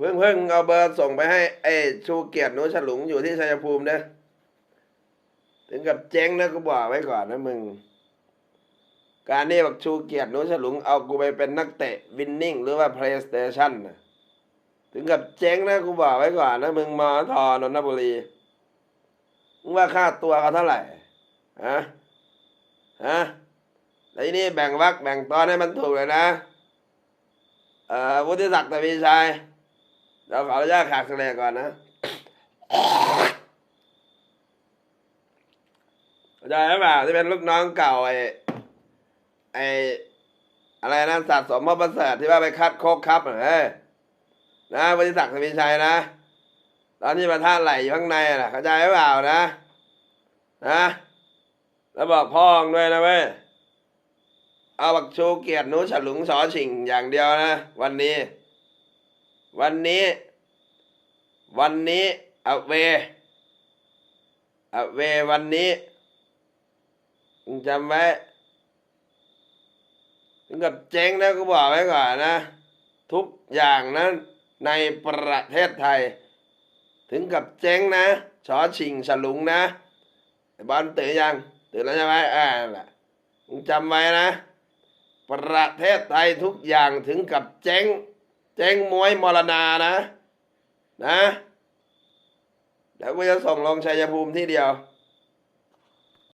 เพิ่งเพิ่งเอาเบอร์ส่งไปให้ไอ้ชูเกียรติหนูฉลุงอยู่ที่ชัยภูมิเด้อถึงกับเจ๊งนะกูบอกไว้ก่อนนะมึง การนี่บักชูเกียรติหนูฉลุงเอากูไปเป็นนักเตะวินนิ่งหรือว่า PlayStation นะถึงกับเจ๊งนะกูบอกไว้ก่อนนะมึงมอทอนนทบุรีมึงว่าค่าตัวเขาเท่าไหร่ฮะฮะแล้วทีนี้แบ่งวักแบ่งตอนให้มันถูกเลยนะ เอ่อวุฒิศักดิ์ตวีชัย เราขออนุญาตขาดคะแนนก่อนนะเข้าใจไหมเปล่าที่เป็นลูกน้องเก่าไอ้ไอ้อะไรนะสะสมพ่อประเสริฐที่ว่าไปคัดโคกครับน่ะเอ้ยนะวุฒิศักดิ์ตวีชัยนะตอนที่ประธานไหลอยู่ข้างในน่ะเข้าใจไหมเปล่านะนะแล้วบอกพ่องด้วยนะเว้ยเอาบักชูเกียรติหนูฉลุงสอชิงอย่างเดียวนะ วันนี้ วันนี้ วันนี้อเวอเววันนี้มึงจำไว้ถึงกับเจ๊งนะกูบอกไว้ก่อนนะ ทุกอย่างนะในประเทศไทย ถึงกับเจ๊งนะชอชิงฉลุงนะบอลตื่นยังตื่นแล้วใช่ไหมอ่านั่นแหละมึงจำไว้นะ ประเทศไทยทุกอย่างถึงกับเจ๊ง เจ๊งมวยมรณานะ นะ เดี๋ยวกูจะส่งลงชัยภูมิที่เดียว